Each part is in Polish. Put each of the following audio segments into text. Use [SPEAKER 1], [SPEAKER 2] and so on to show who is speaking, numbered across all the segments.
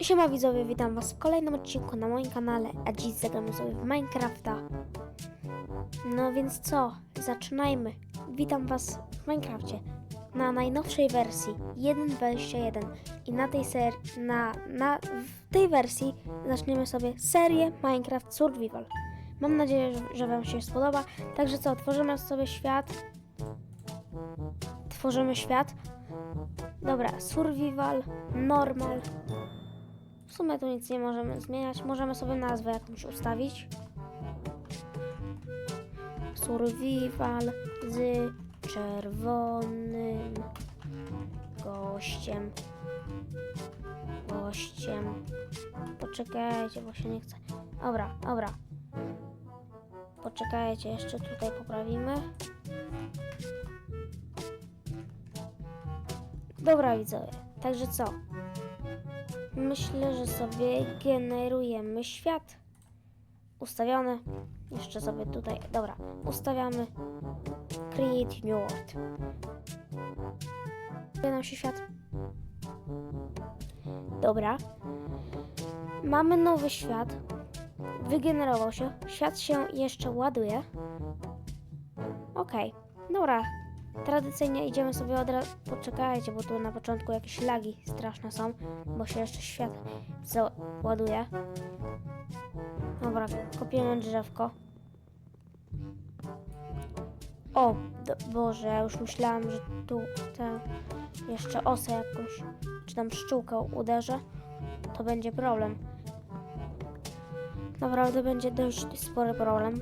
[SPEAKER 1] Siema widzowie, witam was w kolejnym odcinku na moim kanale, a dziś zagramy sobie w Minecrafta. No więc co, zaczynajmy. Witam was w Minecrafcie na najnowszej wersji 1.21 i na tej ser na, na w tej wersji zaczniemy sobie serię Minecraft Survival. Mam nadzieję, że, że wam się spodoba. Także co, tworzymy sobie świat. Tworzymy świat. Dobra, survival, normal, w sumie tu nic nie możemy zmieniać. Możemy sobie nazwę jakąś ustawić. Survival z czerwonym gościem. Gościem. Poczekajcie, bo się nie chce. Dobra, dobra. Poczekajcie, jeszcze tutaj poprawimy. Dobra widzowie, także co? Myślę, że sobie generujemy świat. Ustawiony. Jeszcze sobie tutaj. Dobra, ustawiamy. Create New World. Nam się świat. Dobra. Mamy nowy świat. Wygenerował się. Świat się jeszcze ładuje. Okej. Dobra. Tradycyjnie idziemy sobie od razu. Poczekajcie, bo tu na początku jakieś lagi straszne są, bo się jeszcze świat załaduje. Dobra, kopiemy drzewko. O, do, Boże, ja już myślałam, że tu tę jeszcze osę jakąś, czy tam pszczółkę uderzę, to będzie problem. Naprawdę będzie dość spory problem.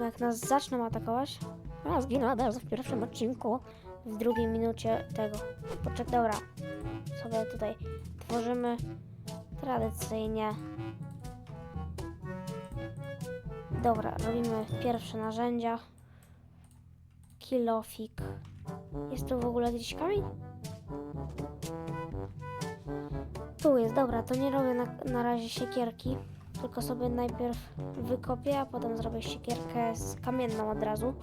[SPEAKER 1] Jak nas zaczną atakować, ja zginę od razu w pierwszym odcinku, w drugiej minucie tego. Poczek, dobra. Sobie tutaj tworzymy tradycyjnie. Dobra, robimy pierwsze narzędzia. Kilofik. Jest tu w ogóle gdzieś kamień? Tu jest, dobra, to nie robię na, na razie siekierki, tylko sobie najpierw wykopię, a potem zrobię siekierkę z kamienną od razu.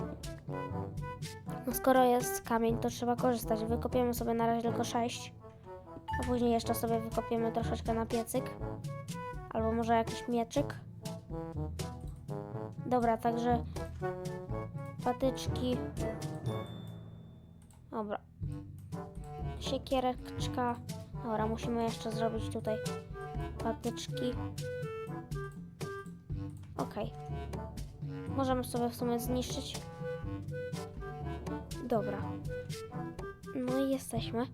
[SPEAKER 1] No skoro jest kamień, to trzeba korzystać. Wykopiemy sobie na razie tylko 6, a później jeszcze sobie wykopiemy troszeczkę na piecyk. Albo może jakiś mieczyk. Dobra, także patyczki. Dobra. Siekiereczka. Dobra, musimy jeszcze zrobić tutaj patyczki. Okej. Możemy sobie w sumie zniszczyć Dobra. No i jesteśmy.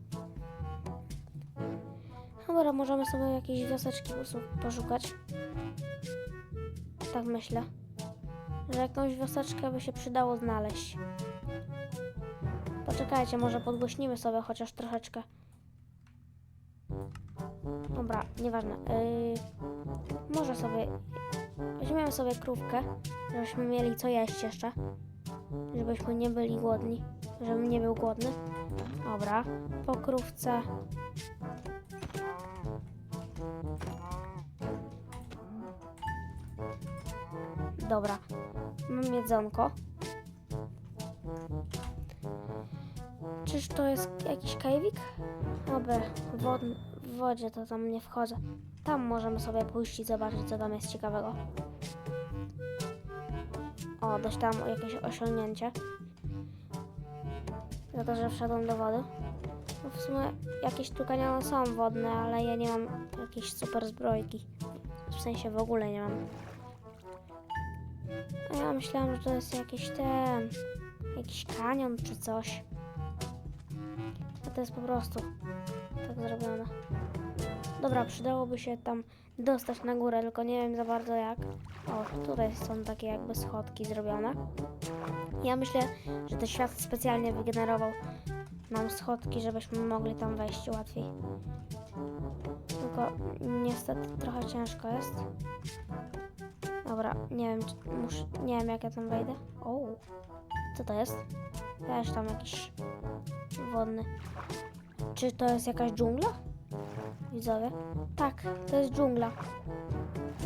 [SPEAKER 1] Dobra, możemy sobie jakieś wioseczki poszukać. Tak myślę. Że jakąś wioseczkę by się przydało znaleźć. Poczekajcie, może podgłośnimy sobie chociaż troszeczkę. Dobra, nieważne. Yy, może sobie... Weźmiemy sobie krówkę, żebyśmy mieli co jeść jeszcze żebyśmy nie byli głodni, żebym nie był głodny. Dobra, pokrówce. Dobra, mam jedzonko. Czyż to jest jakiś kajwik? Wod w wodzie to tam nie wchodzę. Tam możemy sobie pójść i zobaczyć, co tam jest ciekawego. O, dostałam jakieś osiągnięcie. Za to, że wszedłem do wody. No w sumie jakieś tukania są wodne, ale ja nie mam jakiejś super zbrojki. W sensie w ogóle nie mam. A ja myślałam, że to jest jakiś ten... Jakiś kanion czy coś. A to jest po prostu tak zrobione. Dobra, przydałoby się tam dostać na górę, tylko nie wiem za bardzo jak. O, tutaj są takie jakby schodki zrobione. Ja myślę, że ten świat specjalnie wygenerował nam schodki, żebyśmy mogli tam wejść łatwiej. Tylko niestety trochę ciężko jest. Dobra, nie wiem, czy muszę, nie wiem jak ja tam wejdę. O, co to jest? Też tam jakiś wodny. Czy to jest jakaś dżungla? Widzowie? Tak, to jest dżungla.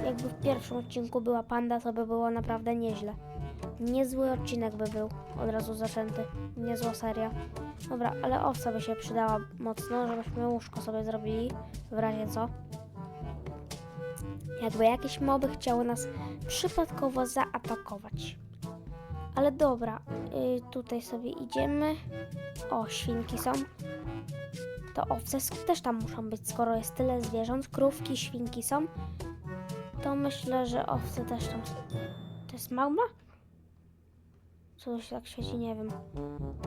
[SPEAKER 1] Jakby w pierwszym odcinku była panda, to by było naprawdę nieźle. Niezły odcinek by był, od razu zaczęty. Niezła seria. Dobra, ale owca by się przydała mocno, żebyśmy łóżko sobie zrobili, w razie co. Jakby jakieś moby chciały nas przypadkowo zaatakować. Ale dobra, y, tutaj sobie idziemy. O, świnki są. To owce też tam muszą być, skoro jest tyle zwierząt. Krówki, świnki są. To myślę, że owce też tam są. To jest małma? Co to się tak świeci? Nie wiem.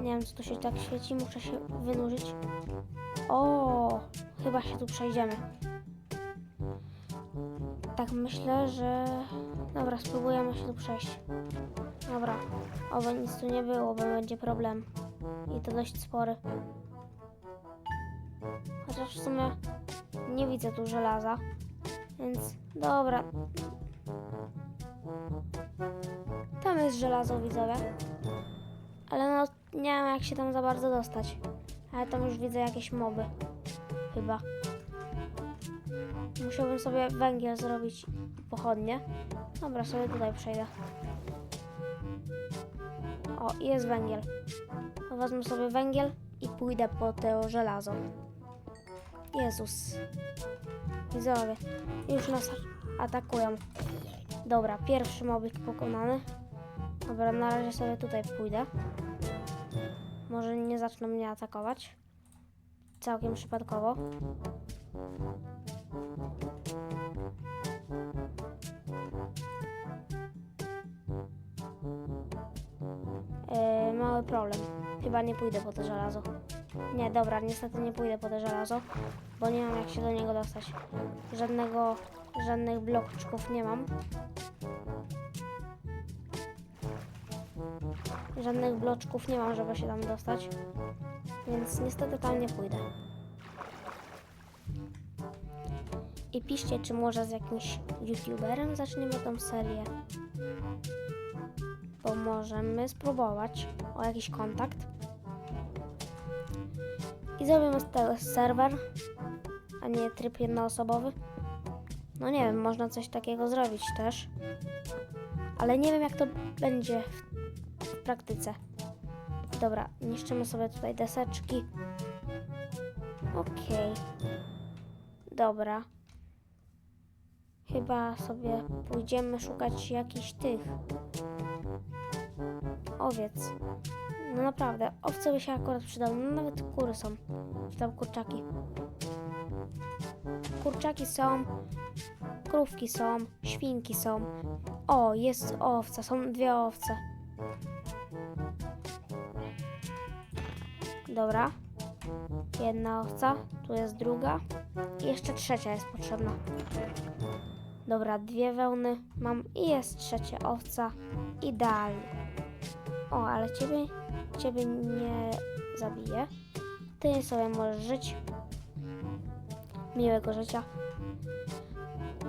[SPEAKER 1] Nie wiem, co to się tak świeci. Muszę się wynurzyć. O, chyba się tu przejdziemy. Tak myślę, że... Dobra, spróbujemy się tu przejść. Dobra. Oby nic tu nie było, bo będzie problem. I to dość spory. Chociaż w sumie nie widzę tu żelaza. Więc dobra. Tam jest żelazo, widzowie. Ale no, nie wiem jak się tam za bardzo dostać. Ale tam już widzę jakieś moby. Chyba. Musiałbym sobie węgiel zrobić pochodnie. Dobra, sobie tutaj przejdę. O, jest węgiel. Wezmę sobie węgiel i pójdę po to żelazo. Jezus. Widzowie, już nas atakują. Dobra, pierwszy mobik pokonany. Dobra, na razie sobie tutaj pójdę. Może nie zaczną mnie atakować. Całkiem przypadkowo. Mały problem. Chyba nie pójdę po to żelazo. Nie, dobra, niestety nie pójdę po to żelazo, bo nie mam jak się do niego dostać. Żadnego, żadnych bloczków nie mam. Żadnych bloczków nie mam, żeby się tam dostać. Więc niestety tam nie pójdę. I piszcie, czy może z jakimś youtuberem zaczniemy tą serię. Bo możemy spróbować o jakiś kontakt. I zrobimy z tego serwer, a nie tryb jednoosobowy. No nie wiem, można coś takiego zrobić też. Ale nie wiem jak to będzie w, praktyce. Dobra, niszczymy sobie tutaj deseczki. Okej. Dobra. Chyba sobie pójdziemy szukać jakichś tych owiec. No naprawdę, owce by się akurat przydały. No nawet kury są. Czy tam kurczaki. Kurczaki są, krówki są, świnki są. O, jest owca, są dwie owce. Dobra. Jedna owca, tu jest druga. I jeszcze trzecia jest potrzebna. Dobra, dwie wełny mam i jest trzecia owca. Idealnie. O, ale ciebie, ciebie nie zabiję. Ty sobie możesz żyć. Miłego życia.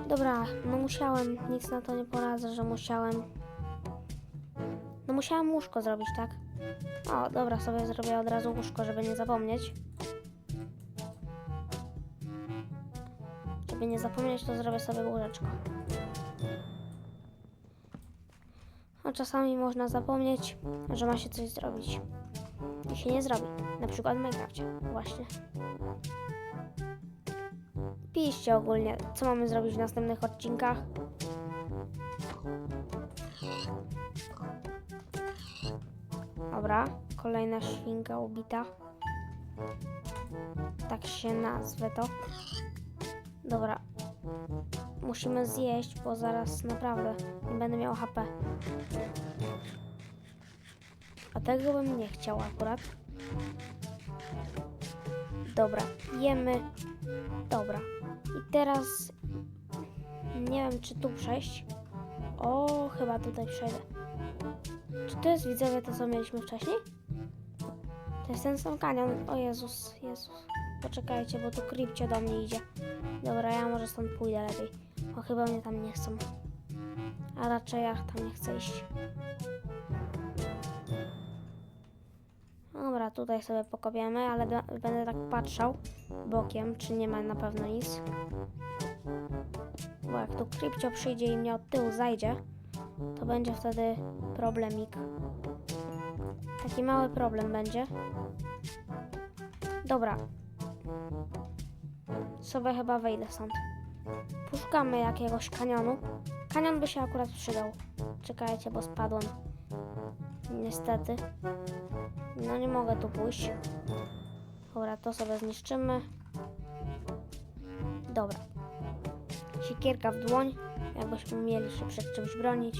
[SPEAKER 1] Dobra, no musiałem, nic na to nie poradzę, że musiałem. No musiałem łóżko zrobić, tak? O, dobra, sobie zrobię od razu łóżko, żeby nie zapomnieć. Żeby nie zapomnieć, to zrobię sobie łóżeczko. Czasami można zapomnieć, że ma się coś zrobić. I się nie zrobi. Na przykład w Minecrafcie. Właśnie. Piszcie ogólnie, co mamy zrobić w następnych odcinkach. Dobra, kolejna świnka ubita. Tak się nazwę to. Dobra. Musimy zjeść, bo zaraz naprawdę nie będę miał HP. A tego bym nie chciał akurat. Dobra, jemy. Dobra. I teraz nie wiem, czy tu przejść. O, chyba tutaj przejdę. Czy to jest widzowie to, co mieliśmy wcześniej? To jest ten sam kanion. O Jezus, Jezus. Poczekajcie, bo tu Kripcio do mnie idzie. Dobra, ja może stąd pójdę lepiej. O, chyba mnie tam nie chcą. A raczej ja tam nie chcę iść. Dobra, tutaj sobie pokopiemy, ale będę tak patrzał bokiem, czy nie ma na pewno nic. Bo jak tu Kripcio przyjdzie i mnie od tyłu zajdzie, to będzie wtedy problemik. Taki mały problem będzie. Dobra. Sobie chyba wejdę stąd. Poszukamy jakiegoś kanionu. Kanion by się akurat przydał. Czekajcie, bo spadłem. Niestety. No nie mogę tu pójść. Dobra, to sobie zniszczymy. Dobra. Siekierka w dłoń, jakbyśmy mieli się przed czymś bronić.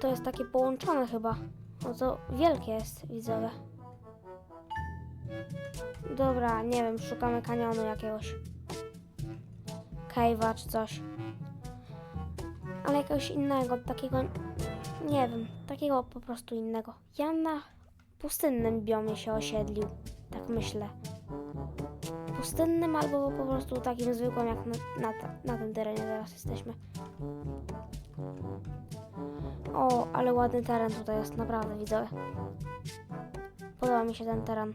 [SPEAKER 1] To jest takie połączone chyba. No to wielkie jest, widzowie. Dobra, nie wiem, szukamy kanionu jakiegoś. Cave'a czy coś. Ale jakiegoś innego, takiego, nie wiem, takiego po prostu innego. Ja na pustynnym biomie się osiedlił, tak myślę. Pustynnym albo po prostu takim zwykłym, jak na, na, na tym terenie teraz jesteśmy. O, ale ładny teren tutaj jest, naprawdę, widzowie. Podoba mi się ten teren.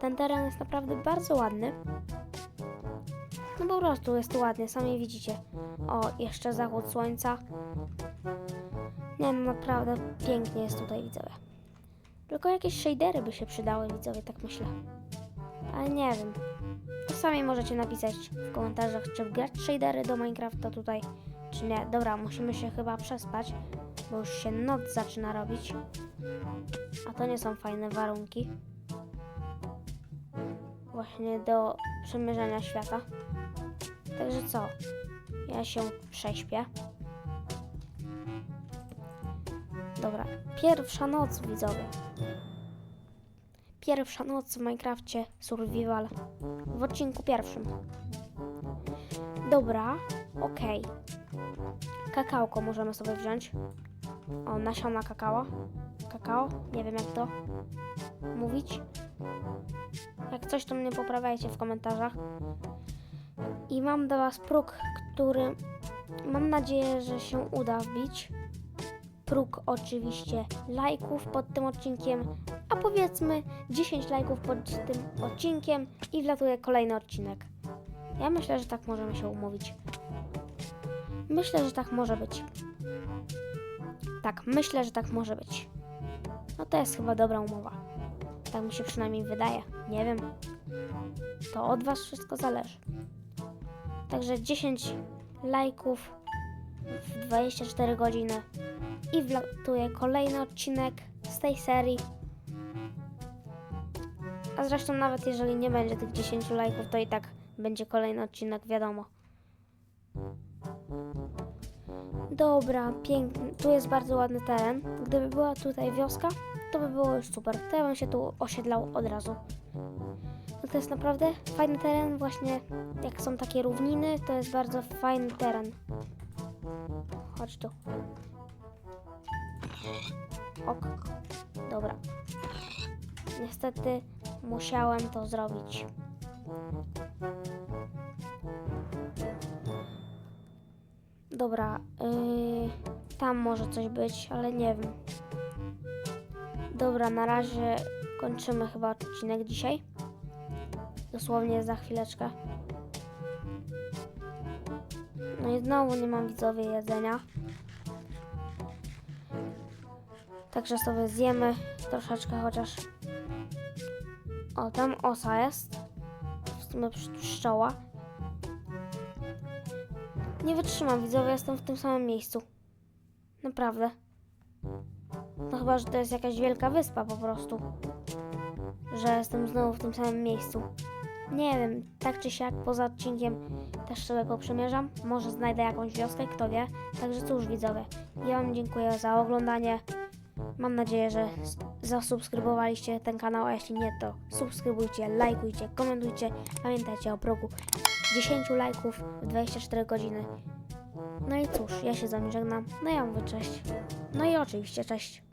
[SPEAKER 1] Ten teren jest naprawdę bardzo ładny. No po prostu jest tu ładnie, sami widzicie. O, jeszcze zachód słońca. Nie no, naprawdę pięknie jest tutaj, widzowie. Tylko jakieś shadery by się przydały, widzowie, tak myślę. Ale nie wiem. To sami możecie napisać w komentarzach, czy wgrać shadery do Minecrafta tutaj, czy nie. Dobra, musimy się chyba przespać, bo już się noc zaczyna robić. A to nie są fajne warunki. Właśnie do przemierzania świata. Także co? Ja się prześpię. Dobra, pierwsza noc widzowie. Pierwsza noc w Minecrafcie Survival w odcinku pierwszym. Dobra, okej. Kakałko możemy sobie wziąć. O, nasiona kakao. Kakao, nie wiem jak to mówić. Jak coś, to mnie poprawiajcie w komentarzach. I mam dla Was próg, który mam nadzieję, że się uda wbić. Próg oczywiście lajków pod tym odcinkiem, a powiedzmy 10 lajków pod tym odcinkiem i wlatuje kolejny odcinek. Ja myślę, że tak możemy się umówić. Myślę, że tak może być. Tak, myślę, że tak może być. No to jest chyba dobra umowa. Tak mi się przynajmniej wydaje. Nie wiem. To od Was wszystko zależy. Także 10 lajków 24 godziny i wlatuje kolejny odcinek z tej serii. A zresztą nawet jeżeli nie będzie tych 10 lajków, to i tak będzie kolejny odcinek, wiadomo. Dobra, piękny. Tu jest bardzo ładny teren. Gdyby była tutaj wioska, to by było już super. To ja bym się tu osiedlał od razu. No to jest naprawdę fajny teren, właśnie jak są takie równiny, to jest bardzo fajny teren. Chodź tu. Ok. Dobra. Niestety musiałem to zrobić. Dobra, yy, tam może coś być, ale nie wiem. Dobra, na razie kończymy chyba odcinek dzisiaj. Dosłownie za chwileczkę. No i znowu nie mam widzowie jedzenia. Także sobie zjemy troszeczkę chociaż. O, tam osa jest. W sumie psz- pszczoła. Nie wytrzymam widzowie, jestem w tym samym miejscu. Naprawdę. No chyba, że to jest jakaś wielka wyspa po prostu. Że jestem znowu w tym samym miejscu. Nie wiem, tak czy siak poza odcinkiem też sobie go przemierzam. Może znajdę jakąś wioskę, kto wie. Także cóż widzowie, ja Wam dziękuję za oglądanie. Mam nadzieję, że zasubskrybowaliście ten kanał, a jeśli nie, to subskrybujcie, lajkujcie, komentujcie. Pamiętajcie o progu 10 lajków w 24 godziny. No i cóż, ja się z Wami żegnam. No ja mówię cześć. No i oczywiście cześć.